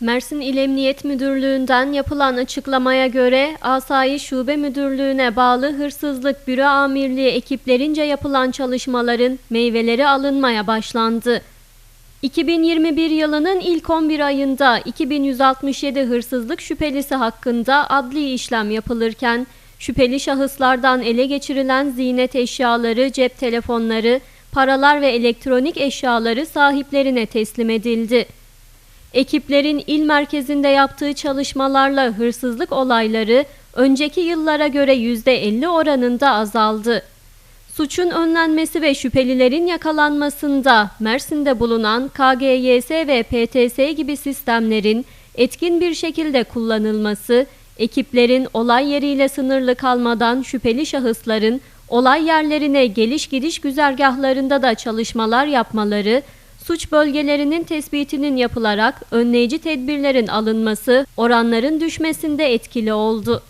Mersin İl Emniyet Müdürlüğü'nden yapılan açıklamaya göre Asayiş Şube Müdürlüğü'ne bağlı Hırsızlık Büro Amirliği ekiplerince yapılan çalışmaların meyveleri alınmaya başlandı. 2021 yılının ilk 11 ayında 2167 hırsızlık şüphelisi hakkında adli işlem yapılırken şüpheli şahıslardan ele geçirilen ziynet eşyaları, cep telefonları, paralar ve elektronik eşyaları sahiplerine teslim edildi. Ekiplerin il merkezinde yaptığı çalışmalarla hırsızlık olayları önceki yıllara göre %50 oranında azaldı. Suçun önlenmesi ve şüphelilerin yakalanmasında Mersin'de bulunan KGYS ve PTS gibi sistemlerin etkin bir şekilde kullanılması, ekiplerin olay yeriyle sınırlı kalmadan şüpheli şahısların olay yerlerine geliş gidiş güzergahlarında da çalışmalar yapmaları, suç bölgelerinin tespitinin yapılarak önleyici tedbirlerin alınması oranların düşmesinde etkili oldu.